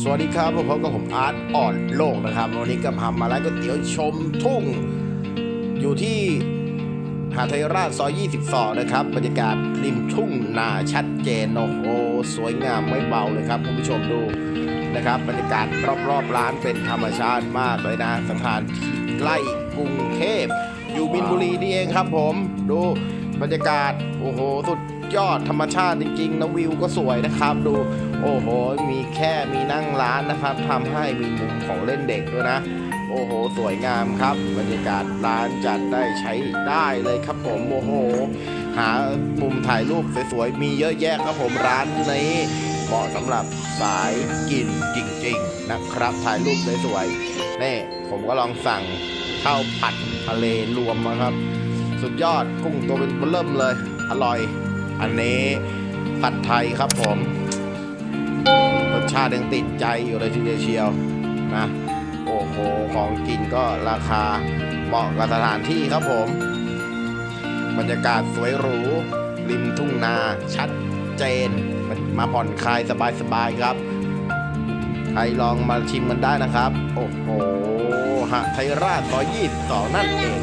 สวัสดีครับผมพบกับผมอาร์ตอ่อนโลกนะครับ วันนี้ก็พามาร้านก๋วยเตี๋ยวชมทุ่ง อยู่ที่หาดไทยราชซอย 22 นะครับ บรรยากาศริมทุ่งนาชัดเจนโอ้โหสวยงามไม่เบาเลยครับคุณผู้ชมดูนะครับ บรรยากาศรอบๆร้านเป็นธรรมชาติมากเลยนะสถานที่ใกล้กรุงเทพอยู่มินบุรีนี่เองครับผมดูบรรยากาศโอ้โหสุดยอดธรรมชาติจริงๆนะวิวก็สวยนะครับดู โอ้โห มีแค่มีนั่งร้านนะครับทำให้มีมุมของเล่นเด็กด้วยนะ โอ้โห สวยงามครับ บรรยากาศร้านจัดได้ใช้ได้เลยครับผมโอ้โห หามุมถ่ายรูปสวยๆมีเยอะแยะครับผมร้านนี้เหมาะสำหรับสายกินจริงๆนะครับถ่ายรูปสวยๆนี่ผมก็ลองสั่งข้าวผัดทะเลรวมมาครับ สุดยอดกุ้งตัวเป็นเริ่มเลย อร่อย อันนี้ผัดไทยครับผม ชาติยังติดใจอยู่เลยทีเดียวเชียวนะโอ้โหของกินก็ราคาเหมาะกับสถานที่ครับผม บรรยากาศสวยหรู ริมทุ่งนาชัดเจน มาผ่อนคลายสบายๆครับ ใครลองมาชิมมันได้นะครับ โอ้โหหะไทยราชซอย22 นั่นเอง